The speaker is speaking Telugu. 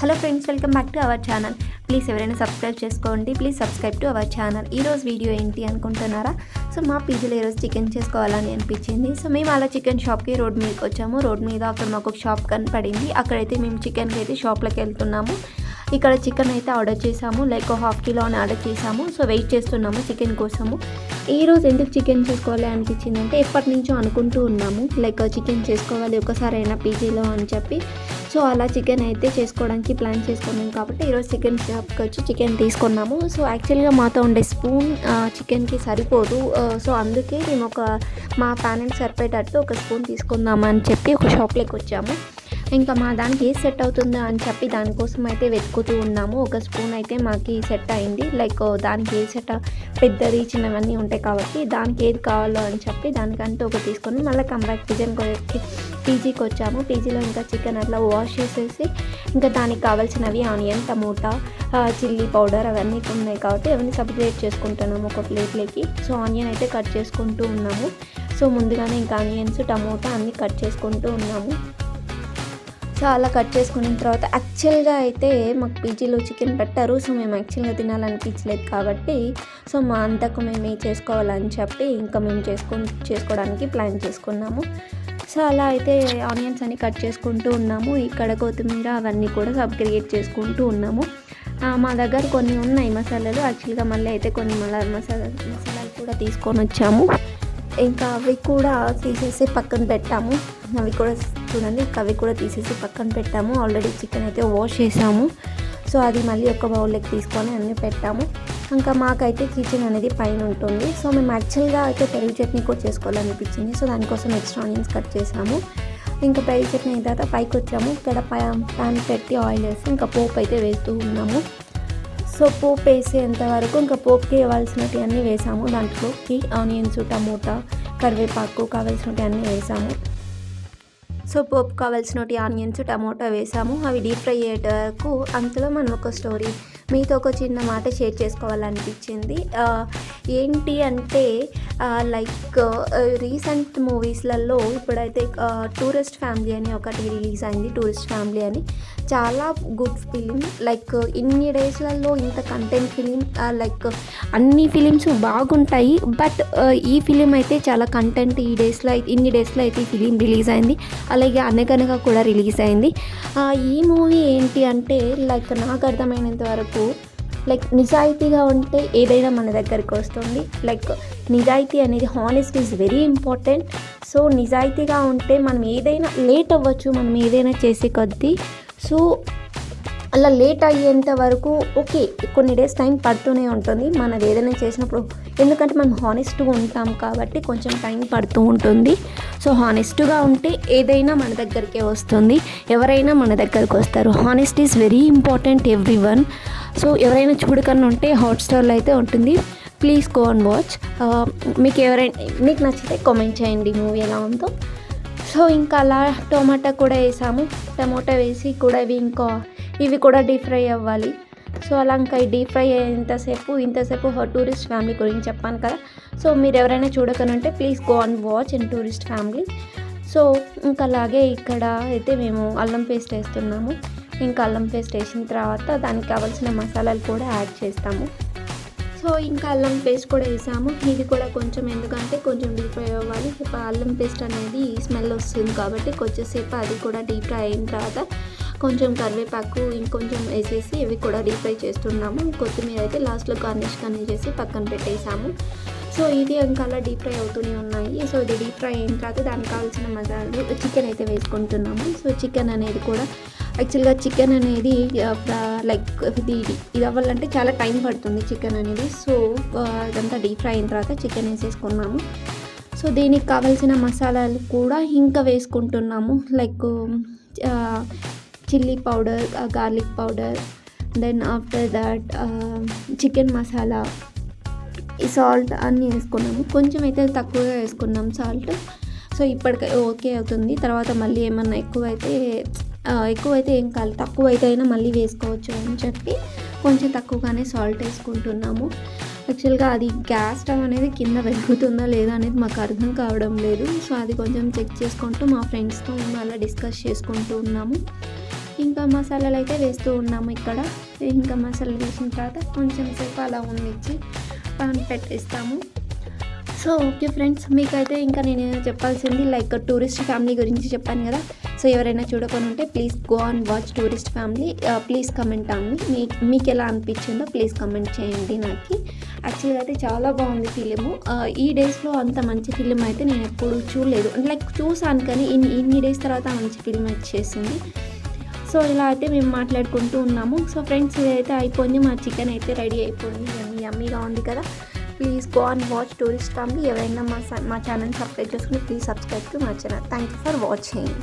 Hello friends welcome back to our channel. Please ఎవరైనా సబ్స్క్రైబ్ చేసుకోండి. Please subscribe to our channel. ఈరోజు వీడియో ఏంటి అనుకుంటున్నారా? సో మా పీజీలో ఈరోజు చికెన్ చేసుకోవాలని అనిపించింది. సో మేము అలా చికెన్ షాప్కి రోడ్ మీదకి వచ్చాము. రోడ్ మీద అక్కడ మాకు ఒక షాప్ కనపడింది. అక్కడైతే మేము చికెన్కి అయితే షాప్లోకి వెళ్తున్నాము. ఇక్కడ చికెన్ అయితే ఆర్డర్ చేసాము లైక్ హాఫ్ కిలో అని ఆర్డర్ చేసాము సో వెయిట్ చేస్తున్నాము చికెన్ కోసము. ఈరోజు ఎందుకు చికెన్ చేసుకోవాలి అనిపించింది అంటే ఎప్పటి నుంచో అనుకుంటూ ఉన్నాము. లైక్ చికెన్ చేసుకోవాలి ఒకసారి అయినా పీజీలో అని చెప్పి. సో అలా చికెన్ అయితే చేసుకోవడానికి ప్లాన్ చేసుకున్నాం కాబట్టి ఈరోజు చికెన్ షాప్కి వచ్చి చికెన్ తీసుకున్నాము. సో యాక్చువల్గా మాతో ఉండే స్పూన్ చికెన్కి సరిపోదు. సో అందుకే మేము ఒక మా ఫ్యామిలీ సరిపోయేటట్టు ఒక స్పూన్ తీసుకుందామని చెప్పి ఒక షాప్లోకి వచ్చాము. ఇంకా మా దానికి ఏది సెట్ అవుతుందా అని చెప్పి దానికోసం అయితే వెతుకుతూ ఉన్నాము. ఒక స్పూన్ అయితే మాకు సెట్ అయింది. లైక్ దానికి ఏ సెట్ పెద్దది చిన్నవన్నీ ఉంటాయి కాబట్టి దానికి ఏది కావాలో అని చెప్పి దానికంటే ఒక తీసుకొని మళ్ళీ కంబ్యాక్ కిచెన్ పీజీకి వచ్చాము. పీజీలో ఇంకా చికెన్ అట్లా వాష్ చేసేసి ఇంకా దానికి కావాల్సినవి ఆనియన్ టమోటా చిల్లీ పౌడర్ అవన్నీ ఉన్నాయి కాబట్టి అవన్నీ సపరేట్ చేసుకుంటున్నాము ఒక ప్లేట్లోకి. సో ఆనియన్ అయితే కట్ చేసుకుంటూ ఉన్నాము. సో ముందుగానే ఇంకా ఆనియన్స్ టమోటా అన్నీ కట్ చేసుకుంటూ ఉన్నాము. సో అలా కట్ చేసుకున్న తర్వాత యాక్చువల్గా అయితే మాకు పీజీలో చికెన్ పెట్టారు. సో మేము యాక్చువల్గా తినాలనిపించలేదు కాబట్టి సో మా అంతకు మేము చేసుకోవాలని చెప్పి ఇంకా మేము చేసుకో చేసుకోవడానికి ప్లాన్ చేసుకున్నాము. సో అలా అయితే ఆనియన్స్ అన్ని కట్ చేసుకుంటూ ఉన్నాము. ఇక్కడ కొత్తిమీర అవన్నీ కూడా సబ్ క్రియేట్ చేసుకుంటూ ఉన్నాము. మా దగ్గర కొన్ని ఉన్నాయి మసాలాలు. యాక్చువల్గా మళ్ళీ అయితే కొన్ని మళ్ళీ మసాలా మసాలాలు కూడా తీసుకొని వచ్చాము. ఇంకా అవి కూడా తీసేసి పక్కన పెట్టాము. అవి కూడా చూడండి. అవి కూడా తీసేసి పక్కన పెట్టాము. ఆల్రెడీ చికెన్ అయితే వాష్ చేసాము. సో అది మళ్ళీ ఒక బౌల్లోకి తీసుకొని అన్నీ పెట్టాము. ఇంకా మాకైతే కిచెన్ అనేది పైన ఉంటుంది. సో మేము యాక్చువల్గా అయితే పెరుగు చట్నీ కూడా చేసుకోవాలనిపించింది. సో దానికోసం ఎక్స్ట్రా ఆనియన్స్ కట్ చేసాము. ఇంకా పెరుగు చట్నీ అయిన తర్వాత పైకి వచ్చాము. ఇక్కడ ప్యాన్ పెట్టి ఆయిల్ వేసి ఇంకా పోపు అయితే వేస్తూ ఉన్నాము. సో పోపు వేసేంత వరకు ఇంకా పోపుకి ఇవ్వాల్సినవి అన్నీ వేసాము. దాంట్లోకి ఆనియన్స్ టమోటా కరివేపాకు కావాల్సినవి అన్నీ వేసాము. సో పోపు కావాల్సిన ఆనియన్స్ టమోటా వేసాము. అవి డీప్ ఫ్రై అయ్యేటకు అంతలో మనం ఒక స్టోరీ మీతో ఒక చిన్న మాట షేర్ చేసుకోవాలనిపించింది. ఏంటి అంటే లైక్ రీసెంట్ మూవీస్లలో ఇప్పుడైతే టూరిస్ట్ ఫ్యామిలీ అని ఒకటి రిలీజ్ అయింది టూరిస్ట్ ఫ్యామిలీ అని. చాలా గుడ్ ఫిలిం. లైక్ ఇన్ని డేస్లలో ఇంత కంటెంట్ ఫిలిం లైక్ అన్ని ఫిలిమ్స్ బాగుంటాయి. బట్ ఈ ఫిలిం అయితే చాలా కంటెంట్ ఈ డేస్లో అయితే ఇన్ని డేస్లో అయితే ఈ ఫిలిం రిలీజ్ అయింది. అలాగే అనగనగా కూడా రిలీజ్ అయింది. ఈ మూవీ ఏంటి అంటే లైక్ నాకు అర్థమైనంత వరకు లైక్ నిజాయితీగా ఉంటే ఏదైనా మన దగ్గరికి వస్తుంది. లైక్ నిజాయితీ అనేది honest is very important so నిజాయితీగా ఉంటే మనం ఏదైనా లేట్ అవ్వచ్చు మనం ఏదైనా చేసే కొద్దీ. సో అలా లేట్ అయ్యేంత వరకు ఓకే కొన్ని డేస్ టైం పడుతూనే ఉంటుంది. మనది ఏదైనా చేసినప్పుడు ఎందుకంటే మనం హానెస్ట్గా ఉంటాం కాబట్టి కొంచెం టైం పడుతూ ఉంటుంది. సో హానెస్ట్గా ఉంటే ఏదైనా మన దగ్గరికే వస్తుంది. ఎవరైనా మన దగ్గరికి వస్తారు. Honest is very important everyone so ఎవరైనా చూడకన్నా ఉంటే హాట్స్టార్లో అయితే ఉంటుంది. ప్లీజ్ గో అండ్ వాచ్ మీకు ఎవరైనా మీకు నచ్చితే కామెంట్ చేయండి మూవీ ఎలా ఉందో. సో ఇంకా అలా టొమాటో కూడా వేసాము. టమాటా వేసి కూడా ఇవి ఇంకా ఇవి కూడా డీప్ ఫ్రై అవ్వాలి. సో అలా ఇంకా డీప్ ఫ్రై అయ్యేంతసేపు ఇంతసేపు టూరిస్ట్ ఫ్యామిలీ గురించి చెప్పాను కదా. సో మీరు ఎవరైనా చూడకనంటే please go and watch in tourist family. So ఇంకా అలాగే ఇక్కడ అయితే మేము అల్లం పేస్ట్ వేస్తున్నాము. ఇంకా అల్లం పేస్ట్ వేసిన తర్వాత దానికి కావాల్సిన మసాలాలు కూడా యాడ్ చేస్తాము. సో ఇంకా అల్లం పేస్ట్ కూడా వేసాము. ఇది కూడా కొంచెం ఎందుకంటే కొంచెం డీప్ ఫ్రై అవ్వాలి. అల్లం పేస్ట్ అనేది స్మెల్ వస్తుంది కాబట్టి కొంచెంసేపు అది కూడా డీప్ ఫ్రై అయిన తర్వాత కొంచెం కరివేపాకు ఇంకొంచెం వేసేసి ఇవి కూడా డీప్ ఫ్రై చేస్తున్నాము. కొత్తిమీర అయితే లాస్ట్లో గార్నిష్ కానీ చేసి పక్కన పెట్టేసాము. సో ఇది ఇంకా అలా డీప్ ఫ్రై అవుతూనే ఉన్నాయి. సో ఇది డీప్ ఫ్రై అయిన తర్వాత దానికి కావాల్సిన మసాలాలు చికెన్ అయితే వేసుకుంటున్నాము. సో చికెన్ అనేది కూడా యాక్చువల్గా చికెన్ అనేది లైక్ ఇది ఇది అవ్వాలంటే చాలా టైం పడుతుంది చికెన్ అనేది. సో ఇదంతా డీప్ ఫ్రై అయిన తర్వాత చికెన్ వేసేసుకున్నాము. సో దీనికి కావాల్సిన మసాలాలు కూడా ఇంకా వేసుకుంటున్నాము. Like chilli powder garlic powder then after that chicken masala ఈ సాల్ట్ అన్నీ వేసుకున్నాము. కొంచెం అయితే తక్కువగా వేసుకున్నాం సాల్ట్ సో ఇప్పటికే ఓకే అవుతుంది. తర్వాత మళ్ళీ ఏమన్నా ఎక్కువైతే ఎక్కువైతే ఏం కాదు. తక్కువ అయితే అయినా మళ్ళీ వేసుకోవచ్చు అని చెప్పి కొంచెం తక్కువగానే సాల్ట్ వేసుకుంటున్నాము. యాక్చువల్గా అది గ్యాస్ స్టవ్ అనేది కింద వెలుగుతుందా లేదా అనేది మాకు అర్థం కావడం లేదు. సో అది కొంచెం చెక్ చేసుకుంటూ మా ఫ్రెండ్స్తో మేము అలా డిస్కస్ చేసుకుంటూ ఉన్నాము. ఇంకా మసాలాలు అయితే వేస్తూ ఉన్నాము ఇక్కడ. ఇంకా మసాలాలు వేసిన తర్వాత కొంచెం సేపు అలా ఉండిచ్చి పాన్ పెట్టేస్తాము. సో ఓకే ఫ్రెండ్స్ మీకైతే ఇంకా నేను చెప్పాల్సింది లైక్ టూరిస్ట్ ఫ్యామిలీ గురించి చెప్పాను కదా. సో ఎవరైనా చూడకొని ఉంటే please go and watch tourist family. Please comment అండి మీ. మీకు ఎలా అనిపించిందో ప్లీజ్ కమెంట్ చేయండి నాకు. యాక్చువల్గా అయితే చాలా బాగుంది ఫిలిము. ఈ డేస్లో అంత మంచి ఫిలిం అయితే నేను ఎప్పుడు చూడలేదు. లైక్ చూసాను కానీ ఇన్ని ఇన్ని డేస్ తర్వాత మంచి ఫిలిం వచ్చేసింది. సో ఇలా అయితే మేము మాట్లాడుకుంటూ ఉన్నాము. సో ఫ్రెండ్స్ ఇదైతే అయిపోయింది. మా చికెన్ అయితే రెడీ అయిపోయింది. యమ్మీ యమ్మీగా ఉంది కదా. Please go and watch tourist family ఎవరైనా మా మా ఛానల్ సబ్స్క్రైబ్ చేసుకుని ప్లీజ్ సబ్స్క్రైబ్ టు మా channel thank you for watching